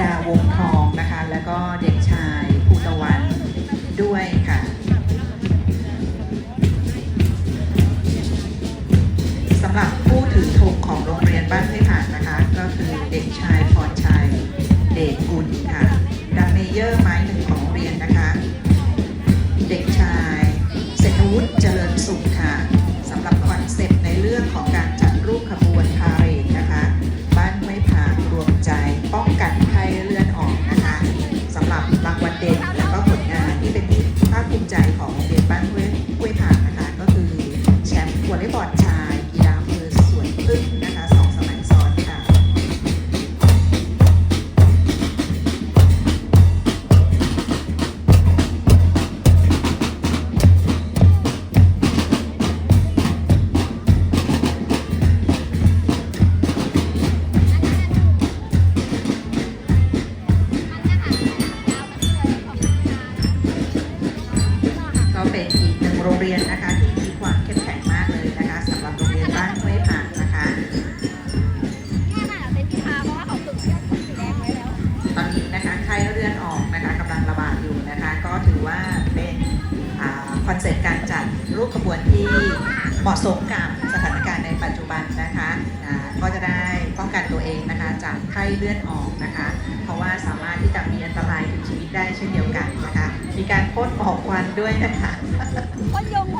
ดาวงทองนะคะ แล้วก็เด็กชายภูตะวันด้วยค่ะสำหรับผู้ถือธงของโรงเรียนบ้านห้วยผานะคะ ก็คือเด็กชายพรชัยเดชกุลค่ะดัมเมเยอร์ไม้หนึ่งของโรงเรียนนะคะ เด็กชายเศรษฐวุฒิเจ เลย์บอลชายกีฬามือสวนพึ่งนะคะสองสมัยซ้อนค่ะ ก็เป็นอีกหนึ่งโรงเรียนนะคะที่ ร็จการจัดรูปขบวนที่เหมาะสมกับสถานการณ์ในปัจจุบันนะคะก็จะได้ป้องกันตัวเองนะคะจากไข้เลือดออกนะคะ เพราะว่าสามารถที่จะมีอันตรายถึงชีวิตได้เช่นเดียวกันนะคะ มีการพ่นหมอกควันด้วยนะคะพ่นยงพ่นยง